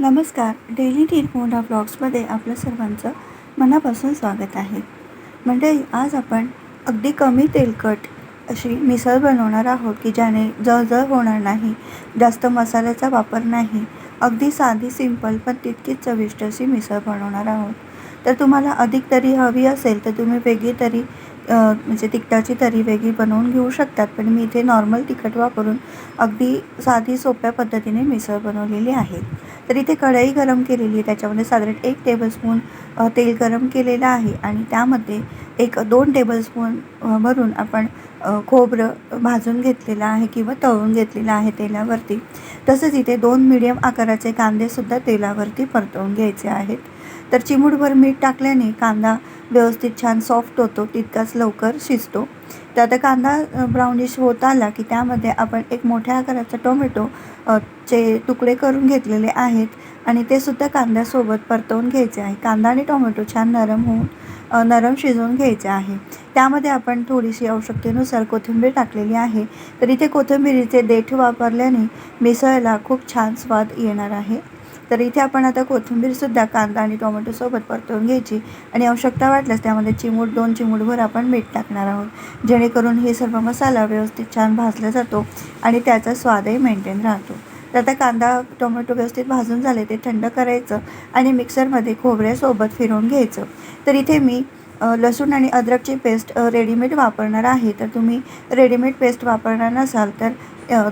नमस्कार. डेली निर्मोना ब्लॉग्समध्ये आपलं सर्वांचं मनापासून स्वागत आहे. मंडळी आज आपण अगदी कमी तेलकट अशी मिसळ बनवणार आहोत की ज्याने जळजळ होणार नाही जास्त मसाल्याचा वापर नाही अगदी साधी सिंपल पण तितकीच चविष्ट अशी मिसळ बनवणार आहोत. तर तुम्हाला अधिक तरी हवी असेल तर तुम्ही वेगळी तरी म्हणजे तिखटाची तरी वेगळी बनवून घेऊ शकतात पण मी इथे नॉर्मल तिखट वापरून अगदी साधी सोप्या पद्धतीने मिसळ बनवलेली आहे. तर इथे कढई गरम केलेली आहे त्याच्यामध्ये साधारण एक टेबलस्पून तेल गरम केलेलं आहे आणि त्यामध्ये एक दोन टेबलस्पून भरून आपण खोबरं भाजून घेतलेलं आहे किंवा तळून घेतलेलं आहे तेलावरती. तसंच इथे दोन मिडियम आकाराचे कांदेसुद्धा तेलावरती परतवून घ्यायचे आहेत. तर चिमूटभर मीठ टाकल्याने कांदा व्यवस्थित छान सॉफ्ट होतो तितकाच लवकर शिजतो. तर आता कांदा ब्राउनिश होत आला की त्यामध्ये आपण एक मोठ्या आकाराचा टोमॅटो चे तुकडे करून घेतलेले आहेत आणि ते सुद्धा कांद्यासोबत परतवून घ्यायचे आहे. कांदा आणि टोमॅटो छान नरम होऊन नरम शिजवून घ्यायचे आहे. त्यामध्ये आपण थोडीशी आवश्यकतेनुसार कोथिंबीर टाकलेली आहे. तर इथे कोथिंबीरीचे देठ वापरल्याने मिसळला खूप छान स्वाद येणार आहे. तर इथे आपण आता कोथिंबीरसुद्धा कांदा आणि टोमॅटोसोबत परतवून घ्यायची. आणि आवश्यकता वाटल्यास त्यामध्ये चिमूट दोन चिमूटभर आपण मीठ टाकणार आहोत. जेणेकरून हे सर्व मसाला व्यवस्थित छान भाजला जातो आणि त्याचा स्वादही मेंटेन राहतो. तर आता कांदा टोमॅटो व्यवस्थित भाजून झाले ते थंड करायचं आणि मिक्सरमध्ये खोबऱ्यासोबत फिरवून घ्यायचं. तर इथे मी लसूण आणि अद्रकची पेस्ट रेडीमेड वापरणार आहे. तर तुम्ही रेडीमेड पेस्ट वापरणार नसाल तर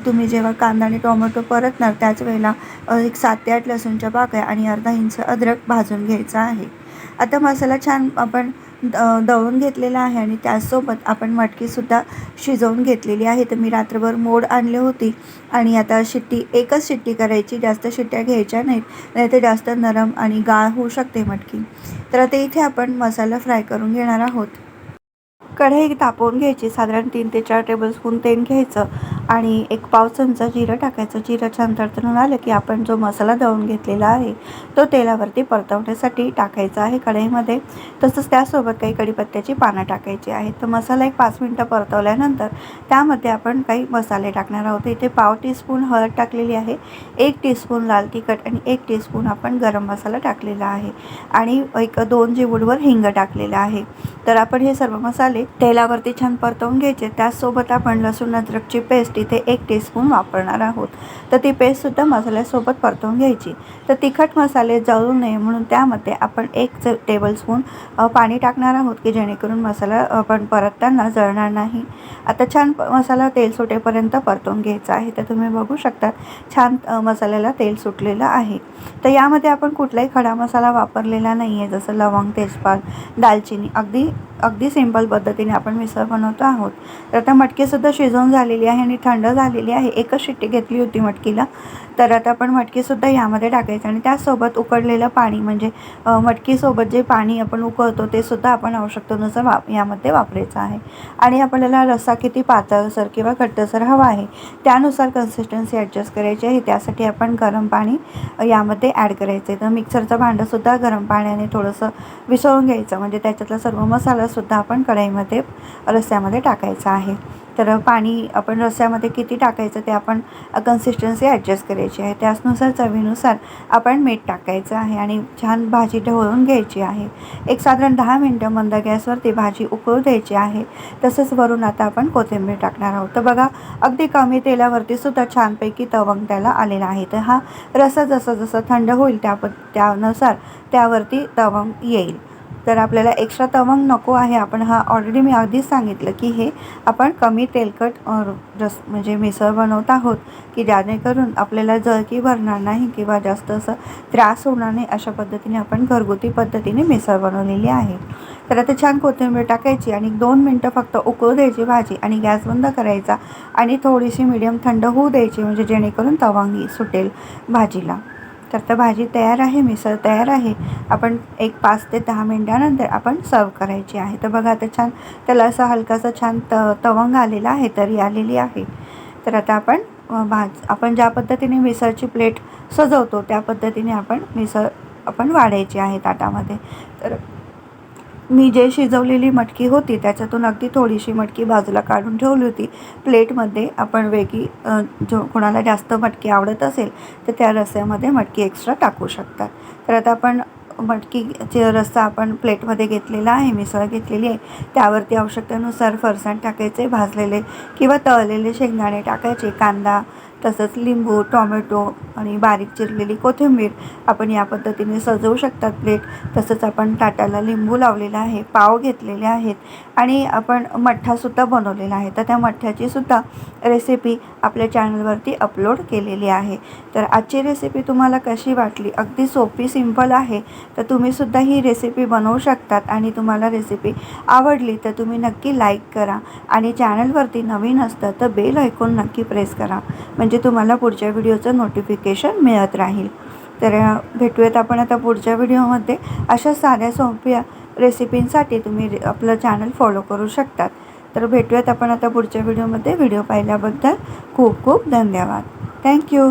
तुम्ही जेव्हा कांदा आणि टोमॅटो परतणार त्याच वेळेला एक सात ते आठ लसूणच्या पाकळ्या आणि अर्धा इंच अद्रक भाजून घ्यायचा आहे. आता मसाला छान आपण द दळून घेतलेला आहे आणि त्याचसोबत आपण मटकीसुद्धा शिजवून घेतलेली आहे. तर मी रात्रभर मोड आणली होती आणि आता शिट्टी एकच शिट्टी करायची. जास्त शिट्ट्या घ्यायच्या नाहीत नाही तर जास्त नरम आणि गाळ होऊ शकते मटकी. तर आता इथे आपण मसाला फ्राय करून घेणार आहोत. कढई तापवून घ्यायची. साधारण तीन ते चार टेबलस्पून तेल घ्यायचं आणि एक पाव चमचा जिरं टाकायचं. जिरं छान तडतडून आलं की आपण जो मसाला दळून घेतलेला आहे तो तेलावरती परतवण्यासाठी टाकायचा आहे कढईमध्ये. तसंच त्यासोबत काही कढीपत्त्याची पानं टाकायची आहेत. तर मसाला एक पाच मिनटं परतवल्यानंतर त्यामध्ये आपण काही मसाले टाकणार आहोत. इथे पाव टीस्पून हळद टाकलेली आहे एक टीस्पून लाल तिखट आणि एक टीस्पून आपण गरम मसाला टाकलेला आहे. आणि एक दोन चिमूटभर हिंग टाकलेलं आहे. तर आपण हे सर्व मसाले तेलावरती छान परतवून घ्यायचे. त्याचसोबत आपण लसूण अद्रकची पेस्ट इथे एक टीस्पून वापरणार आहोत. तर ती पेस्टसुद्धा मसाल्यासोबत परतवून घ्यायची. तर तिखट मसाले जळू नये म्हणून त्यामध्ये आपण एक च टेबलस्पून पाणी टाकणार आहोत की जेणेकरून मसाला आपण परतताना जळणार नाही. आता छान मसाला तेल सुटेपर्यंत परतवून घ्यायचा आहे. तर तुम्ही बघू शकता छान मसाल्याला तेल सुटलेलं आहे. तर यामध्ये आपण कुठलाही खडा मसाला वापरलेला नाही आहे जसं लवंग तेजपात दालचिनी. अगदी अगदी सिंपल पद्धतीने आपण मिसळ बनवतो आहोत. तर आता मटकीसुद्धा शिजवून झालेली आहे आणि थंड झालेली आहे. एकच शिट्टी घेतली होती मटकीला. तर आता आपण मटकीसुद्धा यामध्ये टाकायचं आणि त्यासोबत उकडलेलं पाणी म्हणजे मटकीसोबत जे पाणी आपण उकळतो ते सुद्धा आपण आवश्यकतेनुसार वाप यामध्ये वापरायचं आहे. आणि आपल्याला रस्सा किती पातळसर किंवा घट्टसर हवा आहे त्यानुसार कन्सिस्टन्सी ॲडजस्ट करायची आहे. त्यासाठी आपण गरम पाणी यामध्ये ॲड करायचं आहे तर मिक्सरचं भांडंसुद्धा गरम पाण्याने थोडंसं विसळून घ्यायचं. म्हणजे त्याच्यातला सर्व मसाला मसालासुद्धा आपण कढईमध्ये रस्स्यामध्ये टाकायचा आहे. तर पाणी आपण रस्स्यामध्ये किती टाकायचं ते आपण कन्सिस्टन्सी ॲडजस्ट करायची आहे. त्याचनुसार चवीनुसार आपण मीठ टाकायचं आहे आणि छान भाजी ढवळून घ्यायची आहे. एक साधारण दहा मिनटं मंद गॅसवरती भाजी उकळू द्यायची आहे. तसंच वरून आता आपण कोथिंबीर टाकणार आहोत. तर बघा अगदी कमी तेलावरती सुद्धा छानपैकी तवंग त्याला आलेला आहे. तर हा रसा जसा जसं थंड होईल त्या त्यानुसार त्यावरती तवंग येईल. तर आपल्याला एक्स्ट्रा तवंग नको आहे. आपण हा ऑलरेडी मी आधीच सांगितलं की हे आपण कमी तेलकट रस म्हणजे मिसळ बनवत आहोत की जेणेकरून आपल्याला जळकी भरणार नाही किंवा जास्त असं त्रास होणार नाही अशा पद्धतीने आपण घरगुती पद्धतीने मिसळ बनवलेली आहे. तर आता छान कोथिंबीर टाकायची आणि दोन मिनटं फक्त उकळू द्यायची भाजी आणि गॅस बंद करायचा आणि थोडीशी मिडियम थंड होऊ द्यायची म्हणजे जेणेकरून तवांगी सुटेल भाजीला. तर तर भाजी तयार आहे मिसळ तयार आहे. आपण एक पाच ते दहा मिनटानंतर आपण सर्व करायची आहे. तर बघा आता छान त्याला असा हलकासा छान त तवंग आलेला आहे तरी आलेली आहे. तर आता आपण भाज आपण ज्या पद्धतीने मिसळची प्लेट सजवतो त्या पद्धतीने आपण मिसळ आपण वाढायची आहे ताटामध्ये. तर मी जे शिजवलेली मटकी होती त्याच्यातून अगदी थोडीशी मटकी बाजूला काढून ठेवली होती. प्लेटमध्ये आपण वेगळी जो कोणाला जास्त मटकी आवडत असेल तर त्या रस्स्यामध्ये मटकी एक्स्ट्रा टाकू शकतात. तर आता आपण मटकीचे रस्सा आपण प्लेटमध्ये घेतलेला आहे मिसळ घेतलेली आहे त्यावरती आवश्यकतेनुसार फरसाण टाकायचे भाजलेले किंवा तळलेले शेंगदाणे टाकायचे कांदा तसंच लिंबू टॉमॅटो आणि बारीक चिरलेली कोथिंबीर आपण या पद्धतीने सजवू शकतात प्लेट. तसंच आपण ताटाला लिंबू लावलेला आहे पाव घेतलेले आहेत आणि आपण मठ्ठासुद्धा बनवलेला आहे. तर त्या मठ्ठ्याची सुद्धा रेसिपी आपल्या चॅनलवरती अपलोड केलेली आहे. तर आजची रेसिपी तुम्हाला कशी वाटली? अगदी सोपी सिंपल आहे. तर तुम्हीसुद्धा ही रेसिपी बनवू शकतात आणि तुम्हाला रेसिपी आवडली तर तुम्ही नक्की लाईक करा. आणि चॅनलवरती नवीन असतं तर बेल ऐकून नक्की प्रेस करा. म्हणजे म्हणजे तुम्हाला पुढच्या व्हिडिओचं नोटिफिकेशन मिळत राहील. तर भेटूयात आपण आता पुढच्या व्हिडिओमध्ये. अशा साध्या सोप्या रेसिपींसाठी तुम्ही आपलं चॅनल फॉलो करू शकतात. तर भेटूयात आपण आता पुढच्या व्हिडिओमध्ये. व्हिडिओ पाहिल्याबद्दल खूप खूप धन्यवाद. थँक्यू